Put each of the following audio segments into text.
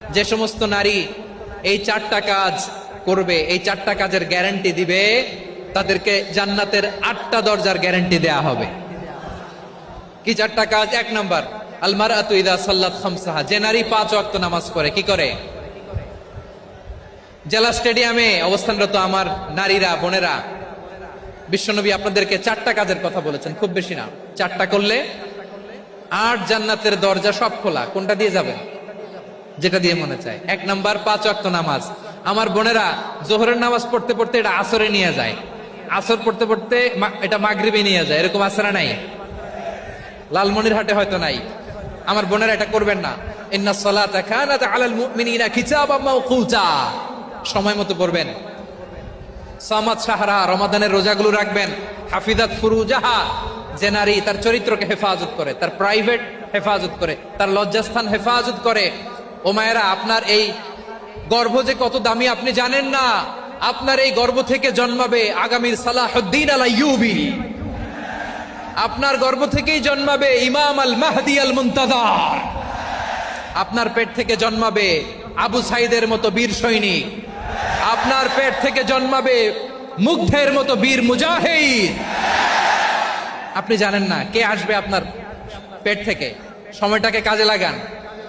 যে সমস্ত নারী এই চারটা কাজ করবে, এই চারটা কাজের গ্যারান্টি দিবে, তাদেরকে জান্নাতের আটটা দরজার গ্যারান্টি দেয়া হবে। কি চারটা কাজ? এক নাম্বার আলমার আতুইদা সাল্লাত খামসাহা। যে নারী পাঁচ ওয়াক্ত নামাজ পড়ে, কি করে? জেলা স্টেডিয়ামে অবস্থানরত আমার নারীরা, বোনেরা, বিশ্বনবী আপনাদেরকে চারটা কাজের কথা বলেছেন, খুব বেশি না। চারটা করলে আট জান্নাতের দরজা সব খোলা। কোনটা দিয়ে যাবেন? যেটা দিয়ে মনে চায়। এক নাম্বার, পাঁচ ওয়াক্ত নামাজ। আমার বোনেরা, জোহরের নামাজ পড়তে পড়তে এটা আসরে নিয়ে যায়। আসর পড়তে পড়তে এটা মাগরিবে নিয়ে যায়। এরকম আসরা নাই। লালমনির হাটে হয়তো নাই। আমার বোনেরা এটা করবেন না। ইন্না সালাতা কানাত আলাল মুমিনিনা কিতাবাম মাওকুতা। সময় মতো পড়বেন। সামাদ সাহারা রমাদানের রোজাগুলো রাখবেন। হাফিজাত ফুরুজাহা, যে নারী তার চরিত্রকে হেফাজত করে, তার প্রাইভেট হেফাজত করে, তার লজ্জাস্থান হেফাজত করে ও মায়েরা, আপনার এই গর্ভ যে কত দামি আপনি জানেন না? আপনার এই গর্ভ থেকে জন্মাবে আগামীর সালাহুদ্দিন আল ইউবি আপনার গর্ভ থেকেই জন্মাবে ইমাম আল মাহদি আল মুন্তাদার আপনার পেট থেকে জন্মাবে আবু সাইদের মতো বীর সৈনিক। আপনার পেট থেকে জন্মাবে মুগ্ধের মতো বীর মুজাহিদ। আপনি জানেন না কে আসবে আপনার পেট থেকে? সময়টাকে কাজে লাগান।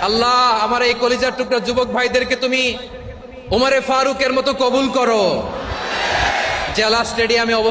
আল্লাহ, আমার এই কলিজার টুকরা যুবক ভাইদেরকে তুমি উমারে ফারুকের মতো কবুল করো। জেলা স্টেডিয়ামে অবস্থা